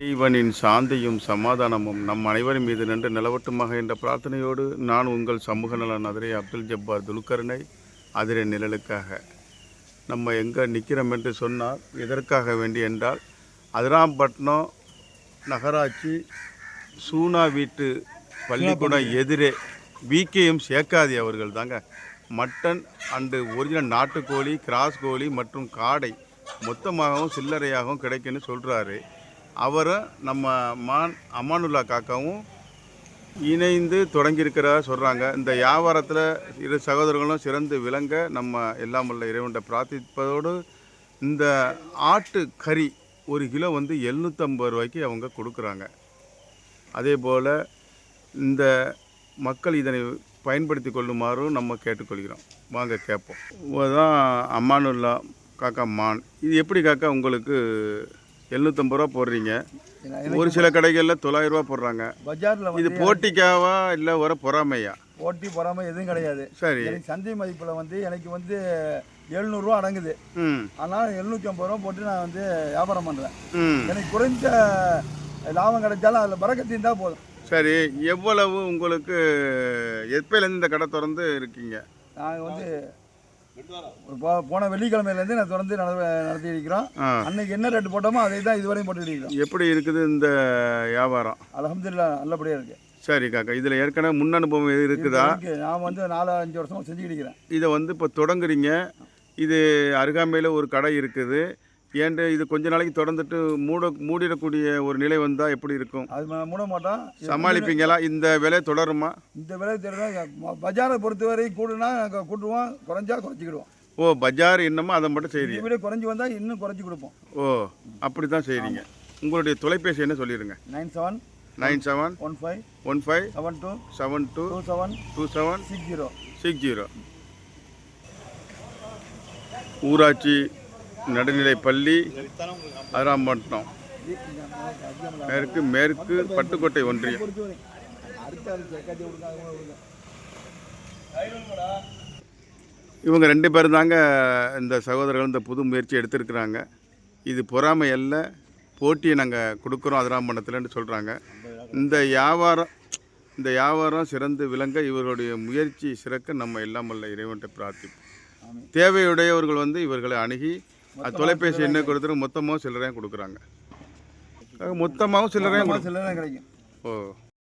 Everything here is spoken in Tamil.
இறைவனின் சாந்தியும் சமாதானமும் நம் அனைவரின் மீது நின்று நிலவட்டுமாக என்ற பிரார்த்தனையோடு நான் உங்கள் சமூக நலன் அதிரை அப்துல் ஜப்பார் துல்கர்னை அதிரை நிழலுக்காக. நம்ம எங்கே நிற்கிறோம் என்று சொன்னால் எதற்காக வேண்டி என்றால் அதிராம்பட்டினம் நகராட்சி சூனா வீட்டு பள்ளிக்கூடம் எதிரே விகேஎம் சேக்காதி அவர்கள் தாங்க. மட்டன் அண்டு ஒரிஜினல் நாட்டுக்கோழி கிராஸ் கோழி மற்றும் காடை மொத்தமாகவும் சில்லறையாகவும் கிடைக்குன்னு சொல்கிறாரு அவரை நம்ம மான் அமானுல்லா காக்காவும் இணைந்து தொடங்கியிருக்கிறதா சொல்கிறாங்க இந்த வியாபாரத்தில் இரு சகோதரர்களும் சிறந்து விளங்க நம்ம எல்லாம் உள்ள இறைவன்கிட்ட பிரார்த்திப்பதோடு இந்த ஆட்டு கறி ஒரு கிலோ வந்து எழுநூற்றம்பது ரூபாய்க்கு அவங்க கொடுக்குறாங்க. அதே போல் இந்த மக்கள் இதனை பயன்படுத்தி கொள்ளுமாறும் நம்ம கேட்டுக்கொள்கிறோம். வாங்க கேட்போம். தான் அம்மானுல்லா காக்கா மான். இது எப்படி காக்கா உங்களுக்கு எழுநூற்றம்பது ரூபா போடுறீங்க. ஒரு சில கடைகளில் தொள்ளாயிரம் ரூபா போடுறாங்க. பஜாரில் இது போட்டிக்காவா இல்லை ஒரு பொறாமையா? போட்டி பொறாமை எதுவும் கிடையாது. சரி. எனக்கு சந்தை மதிப்பில் வந்து எனக்கு வந்து எழுநூறுவா அடங்குது. ம். ஆனால் எழுநூற்றி ஐம்பது ரூபா போட்டு நான் வந்து வியாபாரம் பண்ணுறேன் எனக்கு குறைஞ்ச லாபம் கிடைச்சாலும் அதில் பறக்கத்து இருந்தால் போதும். சரி எவ்வளவு உங்களுக்கு எப்பயிலேருந்து இந்த கடை திறந்து இருக்கீங்க? நாங்கள் வந்து போன வெள்ளிக்கிழமையிலேருந்து நான் தொடர்ந்து நட நடத்தி இருக்கிறோம் அன்னைக்கு என்ன ரேட்டு போட்டோமோ அதை தான் இதுவரையும் போட்டு இருக்கிறோம். எப்படி இருக்குது இந்த வியாபாரம்? அலமதுல்லா நல்லபடியாக இருக்குது சரி காக்கா இதில் ஏற்கனவே முன் அனுபவம் இருக்குதா? நான் வந்து நாலு அஞ்சு வருஷமா செஞ்சுக்கிட்டு இருக்கிறேன். இதை வந்து இப்போ தொடங்குறீங்க. இது அருகாமையில் ஒரு கடை இருக்குது. ஏன்ட்டு இது கொஞ்ச நாளைக்கு தொடர்ந்துட்டு மூட மூடிடக்கூடிய ஒரு நிலை வந்தால் எப்படி இருக்கும்? அது மூட மாட்டோம் சமாளிப்பீங்களா? இந்த விலை தொடருமா? இந்த விலை தெரியும் பஜாரை பொறுத்தவரை கூடுனா நாங்கள் கூட்டுவோம் குறைஞ்சா குறைச்சிக்கிடுவோம். ஓ பஜார் என்னமோ அதை மட்டும் செய்கிறீங்க விட குறைஞ்சி வந்தால் இன்னும் குறைச்சி கொடுப்போம். ஓ அப்படி தான் செய்கிறீங்க உங்களுடைய தொலைபேசி என்ன சொல்லிடுங்க? Nine seven nine seven one five one five seven two seven two two seven two seven six zero. Six zero. ஊராட்சி நடுநிலை பள்ளி அதிராம்பட்டினம் மேற்கு மேற்கு பட்டுக்கோட்டை ஒன்றியம். இவங்க ரெண்டு பேரும் தாங்க இந்த சகோதரர்கள் இந்த புது முயற்சி எடுத்திருக்கிறாங்க. இது பொறாமை அல்ல போட்டியை நாங்கள் கொடுக்குறோம் அதிராம்பட்டினத்துலன்னு சொல்கிறாங்க இந்த வியாபாரம் இந்த வியாபாரம் சிறந்து விளங்க இவர்களுடைய முயற்சி சிறக்க நம்ம எல்லாம் வல்ல இறைவன்கிட்ட பிரார்த்திப்போம். தேவையுடையவர்கள் வந்து இவர்களை அணுகி அது தொலைபேசி என்ன கொடுத்துட்டு மொத்தமாக சில்லறையும் கொடுக்குறாங்க. மொத்தமாகவும் சில்லறையும் கொடு சில்லறை கிடைக்கும். ஓ.